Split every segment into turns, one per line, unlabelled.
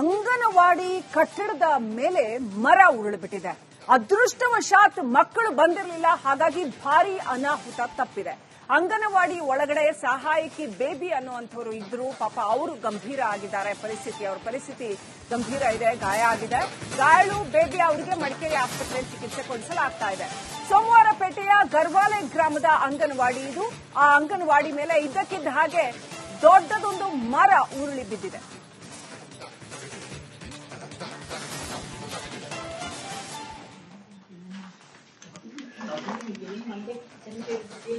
ಅಂಗನವಾಡಿ ಕಟ್ಟಡದ ಮೇಲೆ ಮರ ಉರುಳಿಬಿಟ್ಟಿದೆ. ಅದೃಷ್ಟವಶಾತ್ ಮಕ್ಕಳು ಬಂದಿರಲಿಲ್ಲ, ಹಾಗಾಗಿ ಭಾರಿ ಅನಾಹುತ ತಪ್ಪಿದೆ. ಅಂಗನವಾಡಿ ಒಳಗಡೆ ಸಹಾಯಕಿ ಬೇಬಿ ಅನ್ನುವಂಥವ್ರು ಇದ್ರು. ಪಾಪ ಅವರು ಗಂಭೀರ ಆಗಿದ್ದಾರೆ ಪರಿಸ್ಥಿತಿ. ಅವ್ರ ಪರಿಸ್ಥಿತಿ ಗಂಭೀರ ಇದೆ, ಗಾಯ ಆಗಿದೆ. ಗಾಯಳು ಬೇಬಿ ಅವರಿಗೆ ಮಡಿಕೇರಿ ಆಸ್ಪತ್ರೆಯಲ್ಲಿ ಚಿಕಿತ್ಸೆ ಕೊಡಿಸಲಾಗ್ತಾ ಇದೆ. ಸೋಮವಾರಪೇಟೆಯ ಗರ್ವಾಲಯ ಗ್ರಾಮದ ಅಂಗನವಾಡಿ ಇದು. ಆ ಅಂಗನವಾಡಿ ಮೇಲೆ ಇದ್ದಕ್ಕಿದ್ದ ಹಾಗೆ ದೊಡ್ಡದೊಂದು ಮರ ಉರುಳಿ ಬಿದ್ದಿದೆ.
ಆವಾಗ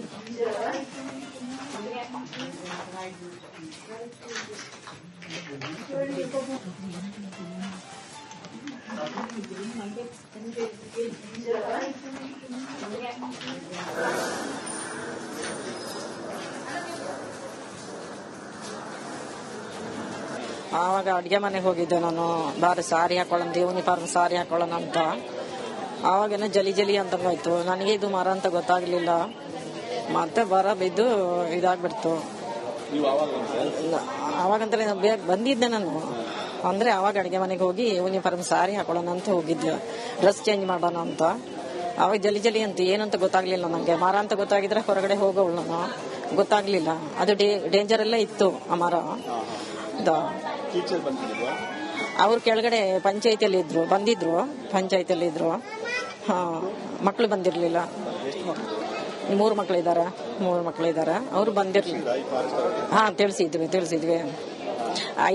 ಅಡುಗೆ ಮನೆಗೆ ಹೋಗಿದ್ದೆ ನಾನು. ಬಾರಿ ಸಾರಿ ಹಾಕೊಳ್ಳೋಣ ಯೂನಿಫಾರ್ಮ್ ಸಾರಿ ಹಾಕೊಳ್ಳೋಣ ಅಂತ. ಆವಾಗೇನೋ ಜಲಿ ಜಲಿ ಅಂತ ಹೋಯ್ತು. ನನಗೆ ಇದು ಮರ ಅಂತ ಗೊತ್ತಾಗ್ಲಿಲ್ಲ. ಮತ್ತೆ ಬರ ಬಿದ್ದು ಇದಾಗ್ಬಿಡ್ತು. ಅವಾಗಂತಲೇ ನಾನು ಬೇಗ ಬಂದಿದ್ದೆ ನಾನು. ಅಂದ್ರೆ ಅವಾಗ ಅಡಿಗೆ ಮನೆಗೆ ಹೋಗಿ ಯೂನಿಫಾರ್ಮ್ ಸಾರಿ ಹಾಕೊಳ್ಳೋಣ ಅಂತ ಹೋಗಿದ್ದೆ. ಡ್ರೆಸ್ ಚೇಂಜ್ ಮಾಡೋಣ ಅಂತ. ಅವಾಗ ಜಲಿ ಜಲಿ ಅಂತ ಏನಂತ ಗೊತ್ತಾಗ್ಲಿಲ್ಲ ನನಗೆ ಮರ ಅಂತ ಗೊತ್ತಾಗಿದ್ರೆ ಹೊರಗಡೆ ಹೋಗೋಳು ನಾನು. ಗೊತ್ತಾಗ್ಲಿಲ್ಲ. ಅದು ಡೇಂಜರ್ ಎಲ್ಲ ಇತ್ತು ಆ ಮರ. ಅವ್ರು ಕೆಳಗಡೆ ಪಂಚಾಯತಿಯಲ್ಲಿ ಇದ್ರು ಬಂದಿದ್ರು ಪಂಚಾಯತಿಯಲ್ಲಿ ಇದ್ರು. ಹಾ ಮಕ್ಳು ಬಂದಿರ್ಲಿಲ್ಲ. ಮೂರು ಮಕ್ಕಳಿದ್ದಾರೆ ಮೂರು ಮಕ್ಕಳಿದ್ದಾರೆ ಅವ್ರು ಬಂದಿರ್ಲಿಲ್ಲ ಹಾ, ತಿಳಿಸಿದ್ವಿ ತಿಳಿಸಿದ್ವಿ.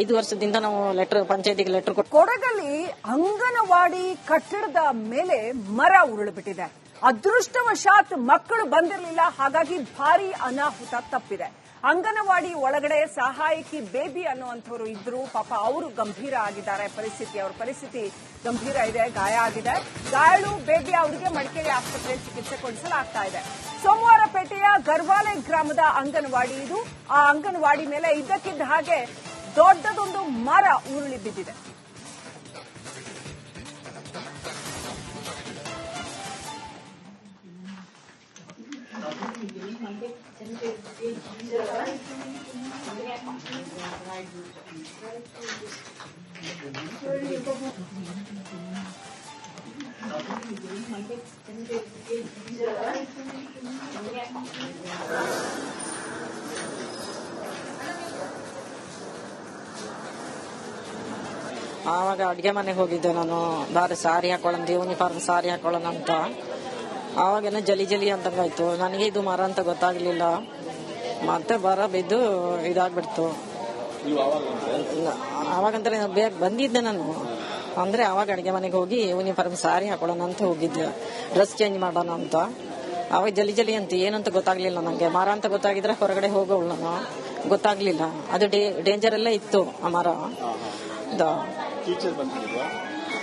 ಐದು ವರ್ಷದಿಂದ ನಾವು ಲೆಟರ್ ಪಂಚಾಯತಿಗೆ ಲೆಟರ್ ಕೊಟ್ಟು
ಕೊಡಗಲ್ಲಿ ಅಂಗನವಾಡಿ ಕಟ್ಟಡದ ಮೇಲೆ ಮರ ಉರುಳಿಬಿಟ್ಟಿದೆ. ಅದೃಷ್ಟವಶಾತ್ ಮಕ್ಕಳು ಬಂದಿರಲಿಲ್ಲ, ಹಾಗಾಗಿ ಭಾರಿ ಅನಾಹುತ ತಪ್ಪಿದೆ. ಅಂಗನವಾಡಿ ಒಳಗಡೆ ಸಹಾಯಕಿ ಬೇಬಿ ಅನ್ನುವಂಥವ್ರು ಇದ್ರು. ಪಾಪ ಅವರು ಗಂಭೀರ ಆಗಿದ್ದಾರೆ. ಪರಿಸ್ಥಿತಿ, ಅವ್ರ ಪರಿಸ್ಥಿತಿ ಗಂಭೀರ ಇದೆ, ಗಾಯ ಆಗಿದೆ. ಗಾಯಳು, ಬೇಬಿ ಅವರಿಗೆ ಮಡಿಕೇರಿ ಆಸ್ಪತ್ರೆಯಲ್ಲಿ ಚಿಕಿತ್ಸೆ ಕೊಡಿಸಲಾಗ್ತಾ ಇದೆ. ಸೋಮವಾರಪೇಟೆಯ ಗರ್ವಾಲೆ ಗ್ರಾಮದ ಅಂಗನವಾಡಿ ಇದು. ಆ ಅಂಗನವಾಡಿ ಮೇಲೆ ಇದ್ದಕ್ಕಿದ್ದ ಹಾಗೆ ದೊಡ್ಡದೊಂದು ಮರ ಉರುಳಿ ಬಿದ್ದಿದೆ.
ಆವಾಗ ಅಡುಗೆ ಮನೆಗೆ ಹೋಗಿದ್ದೆ ನಾನು. ಬಾರಿ ಸಾರಿ ಹಾಕೊಳ್ಳೋಣ ಯೂನಿಫಾರ್ಮ್ ಸಾರಿ ಹಾಕೊಳ್ಳೋಣ ಅಂತ. ಆವಾಗೇನೋ ಜಲಿ ಜಲಿ ಅಂತಂಗಾಯ್ತು. ನನಗೆ ಇದು ಮರ ಅಂತ ಗೊತ್ತಾಗ್ಲಿಲ್ಲ. ಮತ್ತೆ ಬರ ಬಿದ್ದು ಇದಾಗ್ಬಿಡ್ತು. ನಾನು ಬೇಗ ಬಂದಿದ್ದೆ ನಾನು. ಅಂದ್ರೆ ಅವಾಗ ಅಡುಗೆ ಮನೆಗೆ ಹೋಗಿ ಯೂನಿಫಾರ್ಮ್ ಸಾರಿ ಹಾಕೊಳ್ಳೋಣ ಅಂತ ಹೋಗಿದ್ದೆ. ಡ್ರೆಸ್ ಚೇಂಜ್ ಮಾಡೋಣ ಅಂತ. ಅವಾಗ ಜಲಿ ಜಲಿ ಅಂತ ಏನಂತ ಗೊತ್ತಾಗ್ಲಿಲ್ಲ ನನಗೆ ಮರ ಅಂತ ಗೊತ್ತಾಗಿದ್ರೆ ಹೊರಗಡೆ ಹೋಗೋಳು ನಾನು. ಗೊತ್ತಾಗ್ಲಿಲ್ಲ. ಅದು ಡೇಂಜರ್ ಎಲ್ಲ ಇತ್ತು ಆ ಮರ.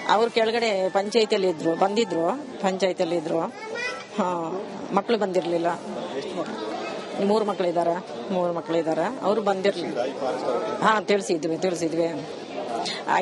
ಅವ್ರ ಕೆಳಗಡೆ ಪಂಚಾಯತಿಯಲ್ಲಿ ಇದ್ರು. ಬಂದಿದ್ರು ಪಂಚಾಯತಿಯಲ್ಲಿ ಇದ್ರು. ಹಾ ಮಕ್ಕಳು ಬಂದಿರ್ಲಿಲ್ಲ. ಮೂರು ಮಕ್ಕಳಿದ್ದಾರೆ ಮೂರು ಮಕ್ಕಳಿದ್ದಾರೆ ಅವ್ರು ಬಂದಿರ್ಲಿಲ್ಲ. ಹಾ ತಿಳಿಸಿದ್ವಿ ತಿಳಿಸಿದ್ವಿ.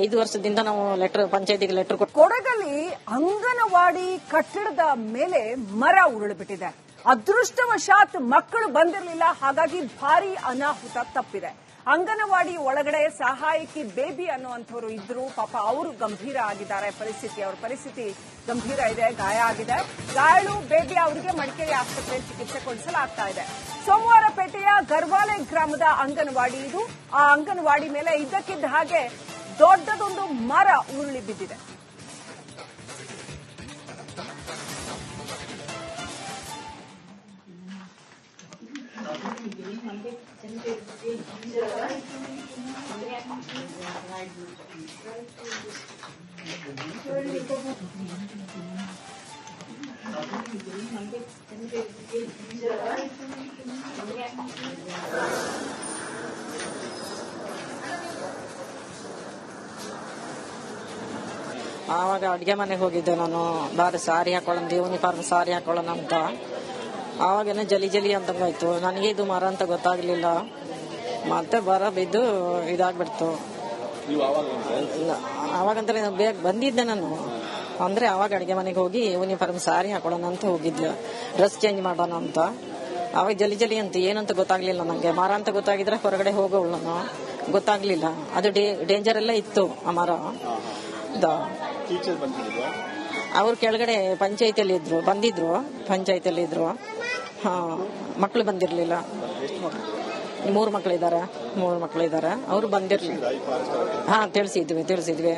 ಐದು ವರ್ಷದಿಂದ ನಾವು ಲೆಟರ್ ಪಂಚಾಯತಿಗೆ ಲೆಟರ್ ಕೊಟ್ಟು
ಕೊಡಗಲ್ಲಿ ಅಂಗನವಾಡಿ ಕಟ್ಟಡದ ಮೇಲೆ ಮರ ಉರುಳು ಬಿಟ್ಟಿದೆ ಅದೃಷ್ಟವಶಾತ್ ಮಕ್ಕಳು ಬಂದಿರಲಿಲ್ಲ, ಹಾಗಾಗಿ ಭಾರಿ ಅನಾಹುತ ತಪ್ಪಿದೆ. ಅಂಗನವಾಡಿ ಒಳಗಡೆ ಸಹಾಯಕಿ ಬೇಬಿ ಅನ್ನುವಂಥವ್ರು ಇದ್ರು. ಪಾಪ ಅವರು ಗಂಭೀರ ಆಗಿದ್ದಾರೆ ಪರಿಸ್ಥಿತಿ. ಅವ್ರ ಪರಿಸ್ಥಿತಿ ಗಂಭೀರ ಇದೆ, ಗಾಯ ಆಗಿದೆ. ಗಾಯಳು, ಬೇಬಿ ಅವರಿಗೆ ಮಡಿಕೇರಿ ಆಸ್ಪತ್ರೆಯಲ್ಲಿ ಚಿಕಿತ್ಸೆ ಕೊಡಿಸಲಾಗ್ತಾ ಇದೆ. ಸೋಮವಾರಪೇಟೆಯ ಗರ್ವಾಲೆ ಗ್ರಾಮದ ಅಂಗನವಾಡಿ ಇದು. ಆ ಅಂಗನವಾಡಿ ಮೇಲೆ ಇದ್ದಕ್ಕಿದ್ದ ಹಾಗೆ ದೊಡ್ಡದೊಂದು ಮರ ಉರುಳಿ ಬಿದ್ದಿದೆ.
ಆವಾಗ ಅಡುಗೆ ಮನೆಗೆ ಹೋಗಿದ್ದೆ ನಾನು ಬಾರಿ ಸಾರಿ ಹಾಕೊಳ್ಳೋಣ ಯೂನಿಫಾರ್ಮ್ ಸಾರಿ ಹಾಕೊಳ್ಳೋಣ ಅಂತ. ಆವಾಗೇನೋ ಜಲಿ ಜಲಿ ಅಂತಂಗಾಯ್ತು. ನನಗೆ ಇದು ಮರ ಅಂತ ಗೊತ್ತಾಗ್ಲಿಲ್ಲ. ಮತ್ತೆ ಬರ ಬಿದ್ದು ಇದಾಗ್ಬಿಡ್ತು. ನಾನು ಬೇಗ ಬಂದಿದ್ದೆ ನಾನು. ಅಂದ್ರೆ ಆವಾಗ ಅಡುಗೆ ಮನೆಗೆ ಹೋಗಿ ಯೂನಿಫಾರ್ಮ್ ಸಾರಿ ಹಾಕೊಳ್ಳೋಣ ಅಂತ ಹೋಗಿದ್ದೆ ಡ್ರೆಸ್ ಚೇಂಜ್ ಮಾಡೋಣ ಅಂತ. ಅವಾಗ ಜಲಿ ಜಲಿ ಅಂತ ಏನಂತ ಗೊತ್ತಾಗ್ಲಿಲ್ಲ ನನಗೆ ಮರ ಅಂತ ಗೊತ್ತಾಗಿದ್ರೆ ಹೊರಗಡೆ ಹೋಗೋಳು ನಾನು. ಗೊತ್ತಾಗ್ಲಿಲ್ಲ. ಅದು ಡೇಂಜರ್ ಎಲ್ಲ ಇತ್ತು ಆ ಮರ.
ಟೀಚರ್
ಅವ್ರು ಕೆಳಗಡೆ ಪಂಚಾಯತಿಯಲ್ಲಿ ಇದ್ರು ಬಂದಿದ್ರು ಪಂಚಾಯತಿಯಲ್ಲಿ ಇದ್ರು ಹಾ ಮಕ್ಕಳು ಬಂದಿರ್ಲಿಲ್ಲ. ಮೂರು ಮಕ್ಕಳಿದ್ದಾರೆ ಮೂರು ಮಕ್ಕಳಿದ್ದಾರೆ ಅವರು ಬಂದಿರ್ಲಿಲ್ಲ ಹಾ ತಿಳಿಸಿದ್ವಿ ತಿಳಿಸಿದ್ವಿ.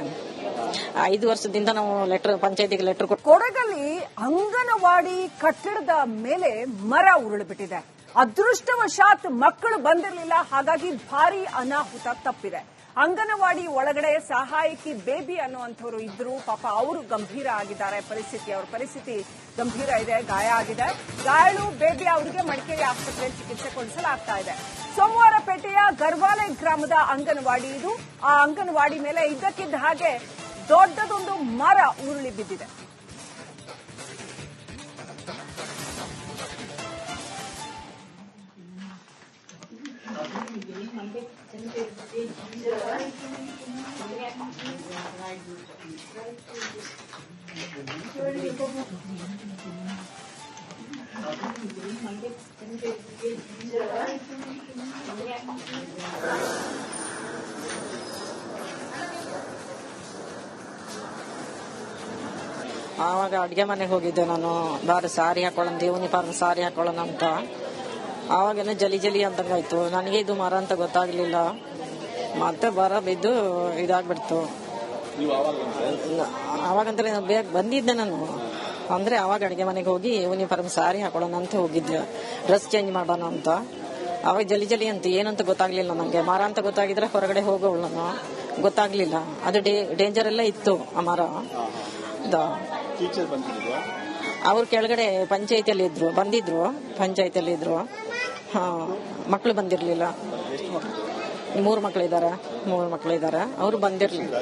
ಐದು ವರ್ಷದಿಂದ ನಾವು ಲೆಟರ್ ಪಂಚಾಯತಿಗೆ ಲೆಟರ್ ಕೊಟ್ಟು
ಕೊಡಗಲ್ಲಿ ಅಂಗನವಾಡಿ ಕಟ್ಟಡದ ಮೇಲೆ ಮರ ಉರುಳಿಬಿಟ್ಟಿದೆ. ಅದೃಷ್ಟವಶಾತ್ ಮಕ್ಕಳು ಬಂದಿರಲಿಲ್ಲ ಹಾಗಾಗಿ ಭಾರಿ ಅನಾಹುತ ತಪ್ಪಿದೆ. ಅಂಗನವಾಡಿ ಒಳಗಡೆ ಸಹಾಯಕಿ ಬೇಬಿ ಅನ್ನುವಂಥವ್ರು ಇದ್ರು, ಪಾಪ ಅವರು ಗಂಭೀರ ಆಗಿದ್ದಾರೆ ಪರಿಸ್ಥಿತಿ, ಅವ್ರ ಪರಿಸ್ಥಿತಿ ಗಂಭೀರ ಇದೆ, ಗಾಯ ಆಗಿದೆ. ಗಾಯಳು ಬೇಬಿ ಅವರಿಗೆ ಮಡಿಕೇರಿ ಆಸ್ಪತ್ರೆಯಲ್ಲಿ ಚಿಕಿತ್ಸೆ ಕೊಡಿಸಲಾಗ್ತಾ ಇದೆ. ಸೋಮವಾರಪೇಟೆಯ ಗರ್ವಾಲಯ ಗ್ರಾಮದ ಅಂಗನವಾಡಿ ಇದು. ಆ ಅಂಗನವಾಡಿ ಮೇಲೆ ಇದ್ದಕ್ಕಿದ್ದ ಹಾಗೆ ದೊಡ್ಡದೊಂದು ಮರ ಉರುಳಿ ಬಿದ್ದಿದೆ.
ಆವಾಗ ಅಡುಗೆ ಮನೆಗೆ ಹೋಗಿದ್ದೆ ನಾನು. ಬಾರಿ ಸಾರಿ ಹಾಕೊಳ್ಳೋಣ ಯೂನಿಫಾರ್ಮ್ ಸಾರಿ ಹಾಕೊಳ್ಳೋಣ ಅಂತ. ಆವಾಗೇನೆ ಜಲಿ ಜಲಿ ಅಂತಂಗಾಯ್ತು. ನನಗೆ ಇದು ಮರ ಅಂತ ಗೊತ್ತಾಗ್ಲಿಲ್ಲ. ಮತ್ತೆ ಬರ ಬಿದ್ದು ಇದಾಗ್ಬಿಡ್ತು.
ನೀವು ನಾನು
ಅವಾಗಂದ್ರೆ ಬೇಗ ಬಂದಿದ್ದೆ ನಾನು. ಅಂದ್ರೆ ಅವಾಗ ಅಡಿಗೆ ಮನೆಗೆ ಹೋಗಿ ಯೂನಿಫಾರ್ಮ್ ಸಾರಿ ಹಾಕೊಳ್ಳೋಣ ಅಂತ ಹೋಗಿದ್ದೆ. ಡ್ರೆಸ್ ಚೇಂಜ್ ಮಾಡೋಣ ಅಂತ. ಅವಾಗ ಜಲಿ ಜಲಿ ಅಂತ, ಏನಂತ ಗೊತ್ತಾಗ್ಲಿಲ್ಲ ನನಗೆ. ಮರ ಅಂತ ಗೊತ್ತಾಗಿದ್ರೆ ಹೊರಗಡೆ ನಾನು. ಗೊತ್ತಾಗ್ಲಿಲ್ಲ. ಅದು ಡೇಂಜರ್ ಎಲ್ಲ ಇತ್ತು ಆ ಮರ. ಅವ್ರ ಕೆಳಗಡೆ ಪಂಚಾಯತಿಯಲ್ಲಿ ಇದ್ರು ಬಂದಿದ್ರು ಪಂಚಾಯತಿಯಲ್ಲಿ ಇದ್ರು ಹಾ ಮಕ್ಕಳು ಬಂದಿರ್ಲಿಲ್ಲ. ಮೂರು ಮಕ್ಕಳಿದ್ದಾರೆ ಮೂರು ಮಕ್ಕಳಿದ್ದಾರೆ ಅವರು ಬಂದಿರಲಿಲ್ಲ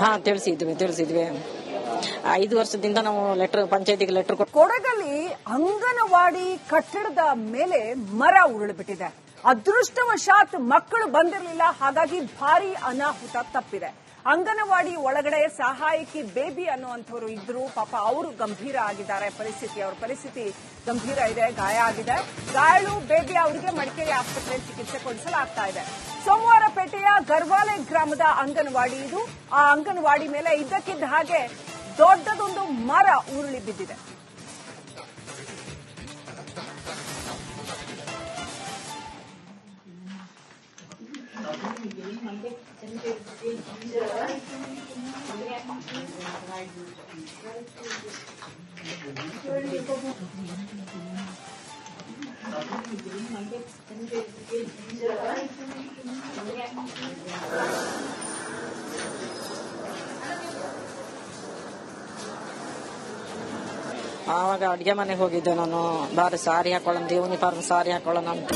ಹಾ, ತಿಳಿಸಿದ್ವಿ ತಿಳಿಸಿದ್ವಿ. ಐದು ವರ್ಷದಿಂದ ನಾವು ಲೆಟರ್ ಪಂಚಾಯತಿಗೆ ಲೆಟರ್ ಕೊಟ್ಟು
ಕೊಡಗಲ್ಲಿ ಅಂಗನವಾಡಿ ಕಟ್ಟಡದ ಮೇಲೆ ಮರ ಉರುಳಿಬಿಟ್ಟಿದೆ. ಅದೃಷ್ಟವಶಾತ್ ಮಕ್ಕಳು ಬಂದಿರಲಿಲ್ಲ, ಹಾಗಾಗಿ ಭಾರಿ ಅನಾಹುತ ತಪ್ಪಿದೆ. ಅಂಗನವಾಡಿ ಒಳಗಡೆ ಸಹಾಯಕಿ ಬೇಬಿ ಅನ್ನುವಂಥವ್ರು ಇದ್ರು, ಪಾಪ ಅವರು ಗಂಭೀರ ಆಗಿದ್ದಾರೆ ಪರಿಸ್ಥಿತಿ. ಅವ್ರ ಪರಿಸ್ಥಿತಿ ಗಂಭೀರ ಇದೆ, ಗಾಯ ಆಗಿದೆ. ಗಾಯಳು ಬೇಬಿ ಅವರಿಗೆ ಮಡಿಕೇರಿ ಆಸ್ಪತ್ರೆಯಲ್ಲಿ ಚಿಕಿತ್ಸೆ ಕೊಡಿಸಲಾಗ್ತಾ ಇದೆ. ಸೋಮವಾರಪೇಟೆಯ ಗರ್ವಾಲೆ ಗ್ರಾಮದ ಅಂಗನವಾಡಿ ಇದು. ಆ ಅಂಗನವಾಡಿ ಮೇಲೆ ಇದ್ದಕ್ಕಿದ್ದ ಹಾಗೆ ದೊಡ್ಡದೊಂದು ಮರ ಉರುಳಿ ಬಿದ್ದಿದೆ.
ಆವಾಗ ಅಡುಗೆ ಮನೆಗೆ ಹೋಗಿದ್ದೆ ನಾನು. ಬಾರಿ ಸಾರಿ ಹಾಕೊಳ್ಳೋಣ ಯೂನಿಫಾರ್ಮ್ ಸಾರಿ ಹಾಕೊಳ್ಳೋಣ ಅಂತ.